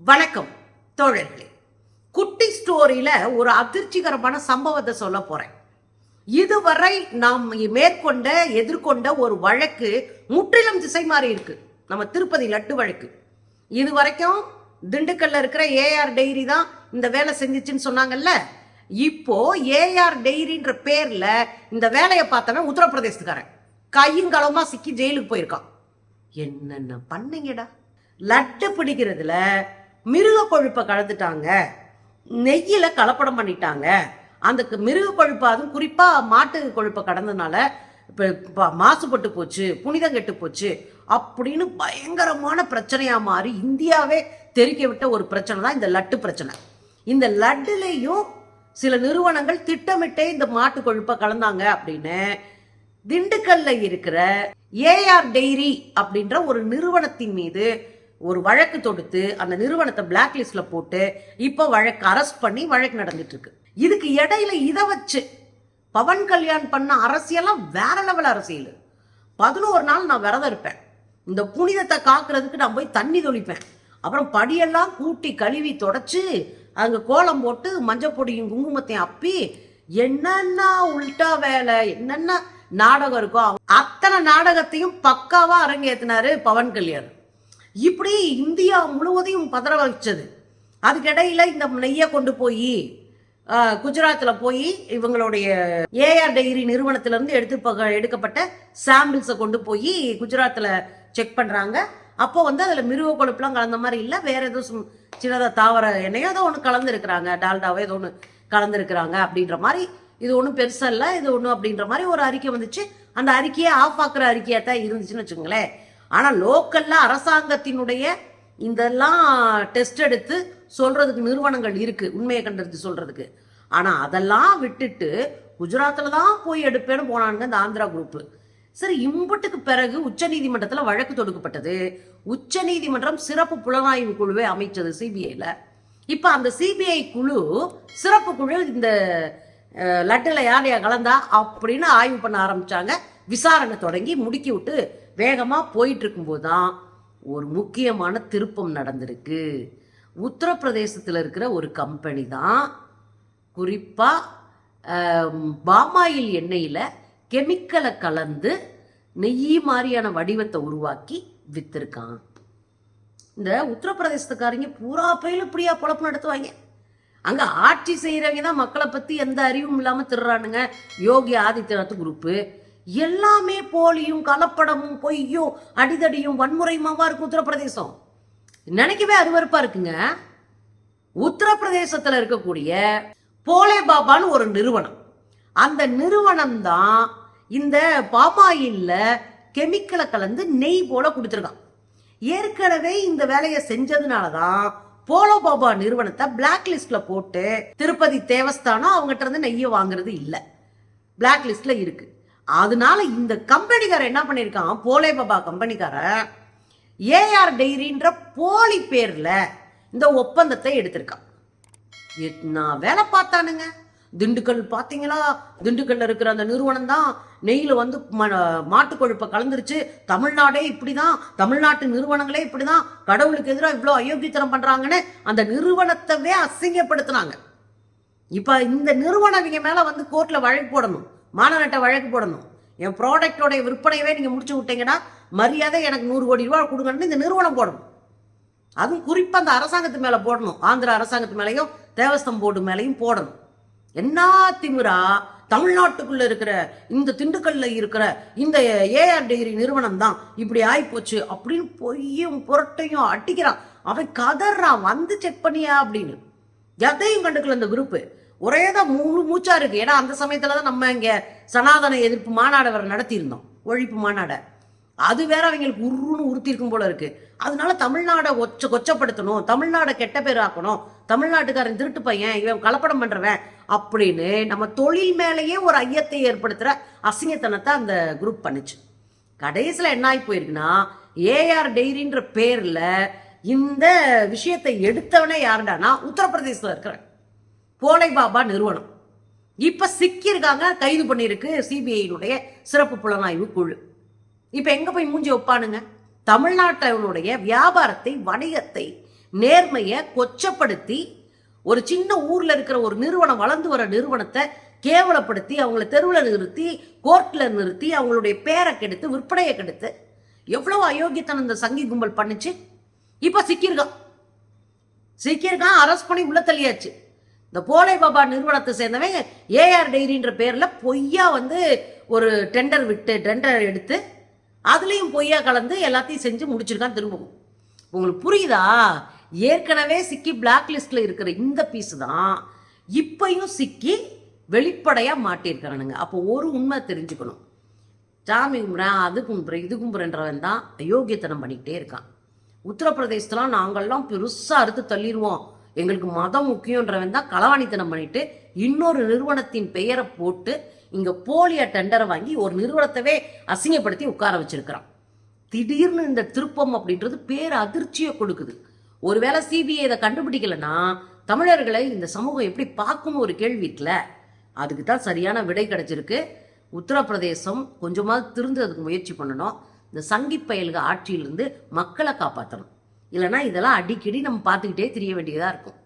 வணக்கம் தோழர்களே. குட்டி ஸ்டோரியில ஒரு அதிர்ச்சிகரமான சம்பவத்தை சொல்ல போறேன். இதுவரை நாம் மேற்கொண்ட எதிர்கொண்ட ஒரு வழக்கு முற்றிலும் திசை மாறி இருக்கு. நம்ம திருப்பதி லட்டு வழக்கு. இது வரைக்கும் திண்டுக்கல்ல இருக்கிற ஏஆர் டெய்ரி தான் இந்த வேலை செஞ்சிச்சுன்னு சொன்னாங்கல்ல? இப்போ ஏஆர் டெய்ரின்ற பேர்ல இந்த வேலையை பார்த்தவன் உத்தரப்பிரதேசத்துக்காரன். கையும் சிக்கி ஜெயிலுக்கு போயிருக்கான். என்னென்ன பண்ணீங்கடா? லட்டு பிடிக்கிறதுல மிருக கொழுப்பை கலந்துட்டாங்க. நெய்யில் கலப்படம் பண்ணிட்டாங்க. அந்த மிருக கொழுப்பு அதுவும் குறிப்பாக மாட்டு கொழுப்பை கடந்ததுனால இப்போ மாசுபட்டு போச்சு புனிதம் கெட்டு போச்சு அப்படின்னு பயங்கரமான பிரச்சனையாக மாறி இந்தியாவே தெரிக்க விட்ட ஒரு பிரச்சனை தான் இந்த லட்டு பிரச்சனை. இந்த லட்டுலேயும் சில நிறுவனங்கள் திட்டமிட்டே இந்த மாட்டு கொழுப்பை கலந்தாங்க அப்படின்னு திண்டுக்கல்ல இருக்கிற ஏஆர் டெய்ரி அப்படின்ற ஒரு நிறுவனத்தின் மீது ஒரு வழக்கு தொடுத்து அந்த நிறுவனத்தை பிளாக் லிஸ்ட்ல போட்டு இப்போ வழக்கு அரெஸ்ட் பண்ணி வழக்கு நடந்துட்டு இருக்கு. இதுக்கு இடையில இதை வச்சு பவன் கல்யாண் பண்ண அரசியலாம் வேற லெவல் அரசியல். பதினோரு நாள் நான் விரதம் இருப்பேன் இந்த புனிதத்தை காக்குறதுக்கு நான் போய் தண்ணி தொளிப்பேன். அப்புறம் படியெல்லாம் கூட்டி கழுவி தொடச்சு அங்கே கோலம் போட்டு மஞ்சள் பொடியும் குங்குமத்தையும் அப்பி என்னென்ன உல்டா வேலை என்னென்ன நாடகம் இருக்கோ அத்தனை நாடகத்தையும் பக்காவா அரங்கேற்றினாரு பவன் கல்யாண். இப்படி இந்தியா முழுவதையும் பதற வச்சது அதுக்கிடையில் இந்த நெய்யை கொண்டு போய் குஜராத்தில் போய் இவங்களுடைய ஏஆர் டைரி நிறுவனத்திலேருந்து எடுத்து பக- எடுக்கப்பட்ட சாம்பிள்ஸை கொண்டு போய் குஜராத்தில் செக் பண்ணுறாங்க அப்போ வந்து அதில் மிருக கொழுப்புலாம் கலந்த மாதிரி இல்லை வேற ஏதோ சின்னதாக தாவர எண்ணெயோ ஏதோ ஒன்று கலந்துருக்குறாங்க. டால்டாவோ ஏதோ ஒன்று கலந்துருக்குறாங்க அப்படின்ற மாதிரி. இது ஒன்றும் பெருசாக இல்லை இது ஒன்றும் அப்படின்ற மாதிரி ஒரு அறிக்கை வந்துச்சு. அந்த அறிக்கையை ஆஃப் ஆக்குற அறிக்கையாக தான் இருந்துச்சுன்னு வச்சுங்களேன் ஆனால் லோக்கலில் அரசாங்கத்தினுடைய இதெல்லாம் டெஸ்ட் எடுத்து சொல்றதுக்கு நிறுவனங்கள் இருக்கு உண்மையை கண்டறிஞ்சு சொல்றதுக்கு. ஆனால் அதெல்லாம் விட்டுட்டு குஜராத்தில் தான் போய் எடுப்பேன்னு போனானுங்க இந்த ஆந்திரா குரூப்பு சரி இம்புட்டுக்கு பிறகு உச்சநீதிமன்றத்தில் வழக்கு தொடுக்கப்பட்டது. உச்சநீதிமன்றம் சிறப்பு புலனாய்வு குழுவை அமைச்சது சிபிஐயில் இப்போ அந்த சிபிஐ குழு சிறப்பு குழு இந்த லட்டில் லட்டுல யார் கலந்தா அப்படின்னு ஆய்வு பண்ண ஆரம்பித்தாங்க விசாரணை தொடங்கி முடுக்கி விட்டு வேகமாக போயிட்டுருக்கும்போது தான் ஒரு முக்கியமான திருப்பம் நடந்திருக்கு. உத்தரப்பிரதேசத்தில் இருக்கிற ஒரு கம்பெனி தான் குறிப்பாக பாமாயில் எண்ணெயில் கெமிக்கலை கலந்து நெய் மாதிரியான வடிவத்தை உருவாக்கி விற்றுருக்கான் இந்த உத்தரப்பிரதேசத்துக்காரங்க பூரா பயில இப்படியா பொழப்பு நடத்துவாங்க. அங்கே ஆட்சி செய்கிறவங்க தான் மக்களை பற்றி எந்த அறிவும் இல்லாமல் திருறானுங்க. யோகி ஆதித்யநாத் குரூப்பு எல்லாமே போலியும் கலப்படமும் பொய்யும் அடிதடியும் வன்முறையுமாவா இருக்கும் உத்தரப்பிரதேசம். நினைக்கவே அருவறுப்பா இருக்குங்க. உத்தரப்பிரதேசத்துல இருக்கக்கூடிய போலே பாபான்னு ஒரு நிறுவனம். அந்த நிறுவனம் தான் இந்த பாமாயில்ல கெமிக்கலை கலந்து நெய் போல கொடுத்துருக்கான். ஏற்கனவே இந்த வேலையை செஞ்சதுனால தான் போலோ பாபா நிறுவனத்தை பிளாக் லிஸ்ட்ல போட்டு திருப்பதி தேவஸ்தானம் அவங்ககிட்ட இருந்து நெய்யை வாங்குறது இல்லை. பிளாக் லிஸ்ட்ல இருக்கு. அதனால இந்த கம்பெனிக்காரன் என்ன பண்ணியிருக்கான் போலே பாபா கம்பெனிக்காரன் ஏஆர் டைரின்ற போலி பேரில் இந்த ஒப்பந்தத்தை எடுத்திருக்கான். நான் வேலை பார்த்தானுங்க. திண்டுக்கல் பார்த்தீங்களா? திண்டுக்கல்ல இருக்கிற அந்த நிறுவனம் தான் நெய்யில் வந்து ம- மாட்டுக் கொழுப்பை கலந்துருச்சு. தமிழ்நாடே இப்படி தான் தமிழ்நாட்டு நிறுவனங்களே இப்படி தான் கடவுளுக்கு எதிராக இவ்வளோ அயோக்கியத்தனம் பண்ணுறாங்கன்னு அந்த நிறுவனத்தவே அசிங்கப்படுத்துனாங்க. இப்போ இந்த நிறுவனம் இவங்க மேலே வந்து கோர்ட்டில் வழக்கு போடணும். மாநகட்ட வழக்கு போடணும். என் ப்ராடக்டோடைய விற்பனையவே நீங்கள் முடிச்சு விட்டீங்கன்னா மரியாதை எனக்கு நூறு கோடி ரூபா கொடுங்கன்னு இந்த நிறுவனம் போடணும். அதுவும் குறிப்பாக அந்த அரசாங்கத்து மேலே போடணும். ஆந்திரா அரசாங்கத்து மேலேயும் தேவஸ்தம் போர்டு மேலேயும் போடணும். என்ன திமிரா தமிழ்நாட்டுக்குள்ளே இருக்கிற இந்த திண்டுக்கல்ல இருக்கிற இந்த ஏஆர் டைரி நிறுவனம் தான் இப்படி ஆயிப்போச்சு அப்படின்னு பொய்யும் புரட்டையும் அடிக்கிறான். அவன் கதறான் வந்து செக் பண்ணியா அப்படின்னு. எதையும் கண்டுக்கல இந்த குரூப்பு ஒரே தான் முழு மூச்சா இருக்கு. ஏன்னா அந்த சமயத்துல தான் நம்ம இங்க சனாதன எதிர்ப்பு மாநாடு வேற நடத்தியிருந்தோம். ஒழிப்பு மாநாடை. அது வேற அவங்களுக்கு உருன்னு உறுத்திருக்கும் போல இருக்கு. அதனால தமிழ்நாடை ஒச்ச கொச்சப்படுத்தணும். தமிழ்நாடை கெட்ட பேர் ஆக்கணும். தமிழ்நாட்டுக்காரன் திருட்டு பையன் இவன் கலப்படம் பண்றவன் அப்படின்னு நம்ம தொழில் மேலேயே ஒரு ஐயத்தை ஏற்படுத்துற அசிங்கத்தனத்தை அந்த குரூப் பண்ணுச்சு. கடைசியில் என்ன ஆகி போயிருக்குன்னா ஏஆர் டெய்ரின்ற பேர்ல இந்த விஷயத்தை எடுத்தவனே யாருடானா உத்தரப்பிரதேசத்தில் இருக்கிறேன். போலை பாபா நிறுவனம். இப்ப சிக்கியிருக்காங்க கைது பண்ணியிருக்கு சிபிஐனுடைய சிறப்பு புலனாய்வு குழு. இப்ப எங்க போய் மூஞ்சி வைப்பானுங்க தமிழ்நாட்டினுடைய வியாபாரத்தை வணிகத்தை நேர்மையை கொச்சப்படுத்தி ஒரு சின்ன ஊர்ல இருக்கிற ஒரு நிறுவனம் வளர்ந்து வர நிறுவனத்தை கேவலப்படுத்தி அவங்கள தெருவில் நிறுத்தி கோர்ட்டில் நிறுத்தி அவங்களுடைய பேரை கெடுத்து விற்பனையை கெடுத்து எவ்வளவு அயோக்கியத்தனம் இந்த சங்கி கும்பல் பண்ணுச்சு? இப்போ சிக்கியிருக்கான். சிக்கியிருக்கான் அரெஸ்ட் பண்ணி உள்ள தள்ளியாச்சு. இந்த போலை பாபா நிறுவனத்தை சேர்ந்தவன் ஏஆர் டைரின்ற பேரில் பொய்யா வந்து ஒரு டெண்டர் விட்டு டெண்டர் எடுத்து அதுலேயும் பொய்யா கலந்து எல்லாத்தையும் செஞ்சு முடிச்சிருக்கான் திரும்பவும். உங்களுக்கு புரியுதா? ஏற்கனவே சிக்கி பிளாக் லிஸ்ட்டில் இருக்கிற இந்த பீஸ் தான் இப்பையும் சிக்கி வெளிப்படையாக மாட்டியிருக்கானுங்க அப்போ ஒரு உண்மை தெரிஞ்சுக்கணும். சாமி கும்புறேன் அது கும்புறேன் இது கும்புறேன்றவன் தான் அயோக்கியத்தனம் பண்ணிக்கிட்டே இருக்கான். உத்தரப்பிரதேசத்துலாம் நாங்கள்லாம் பெருசாக அறுத்து தள்ளிடுவோம் எங்களுக்கு மதம் முக்கியன்றவன் தான் களவாணித்தனம் பண்ணிட்டு இன்னொரு நிறுவனத்தின் பெயரை போட்டு இங்கே போலியா டெண்டரை வாங்கி ஒரு நிறுவனத்தவே அசிங்கப்படுத்தி உட்கார வச்சிருக்கிறான். திடீர்னு இந்த திருப்பம் அப்படின்றது பேர் அதிர்ச்சியை கொடுக்குது. ஒருவேளை சிபிஐ இதை கண்டுபிடிக்கலன்னா தமிழர்களை இந்த சமூகம் எப்படி பார்க்கும்னு ஒரு கேள்வி இருக்குல்ல? அதுக்கு தான் சரியான விடை கிடைச்சிருக்கு. உத்தரப்பிரதேசம் கொஞ்சமாவது திருந்ததுக்கு முயற்சி பண்ணணும். இந்த சங்கி பயல்க ஆட்சியிலிருந்து மக்களை காப்பாற்றணும் இல்லைன்னா இதெல்லாம் அடிக்கடி நம்ம பார்த்துக்கிட்டே தெரிய வேண்டியதாக இருக்கும்.